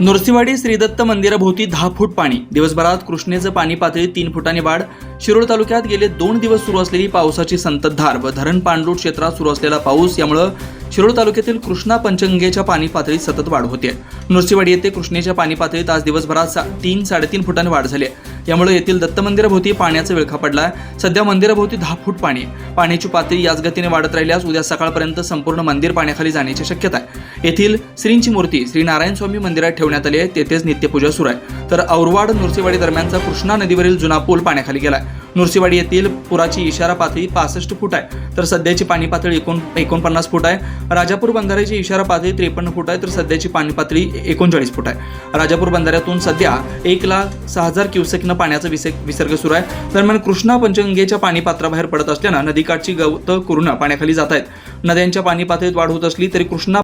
नृसिंहवाडी श्रीदत्त मंदिराभोवती दहा फूट पाणी. दिवसभरात कृष्णेचं पाणी पातळी तीन फुटांनी वाढ. शिरोळ तालुक्यात गेले दोन दिवस सुरू असलेली पावसाची संततधार व धरण पाणलोट क्षेत्रात सुरू असलेला पाऊस यामुळं शिरोळ तालुक्यातील कृष्णा पंचगंगेच्या पाणी पातळीत सतत वाढ होते नृसिवाडी येथे कृष्णेच्या पाणी पातळीत आज दिवसभरात सा- तीन साडेतीन फुटांनी वाढ झाली आहे. यामुळे येथील दत्त मंदिराभोवती पाण्याचा विळखा पडला आहे सध्या मंदिराभोवती दहा फूट पाणी पाण्याची पातळी याच गतीने वाढत राहिल्यास उद्या सकाळपर्यंत संपूर्ण मंदिर पाण्याखाली जाण्याची शक्यता आहे. येथील श्रींची मूर्ती श्री नारायण स्वामी मंदिरात ठेवण्यात आली आहे. तेथेच नित्यपूजा सुरू आहे. तर औरवाड नृसिवाडी दरम्यानचा कृष्णा नदीवरील जुना पूल पाण्याखाली गेला आहे नृसिंहवाडी येथील पुराची इशारा पातळी पासष्ट फूट आहे. तर सध्याची पाणी पातळी एकोण एकोणपन्नास फूट आहे. राजापूर बंधाऱ्याची इशारा पातळी त्रेपन्न फूट आहे तर सध्याची पाणी पातळी एकोणचाळीस फूट आहे. राजापूर बंधाऱ्यातून सध्या एक लाख सहा हजार क्युसेकनं पाण्याचा विसे- विसर्ग सुरू आहे. दरम्यान कृष्णा पंचगंगेच्या पाणी पात्राबाहेर पडत असल्यानं नदीकाठची गवतं कुर्ण पाण्याखाली जात आहेत. नद्यांच्या पाणी पातळीत वाढ होत असली तरी कृष्णा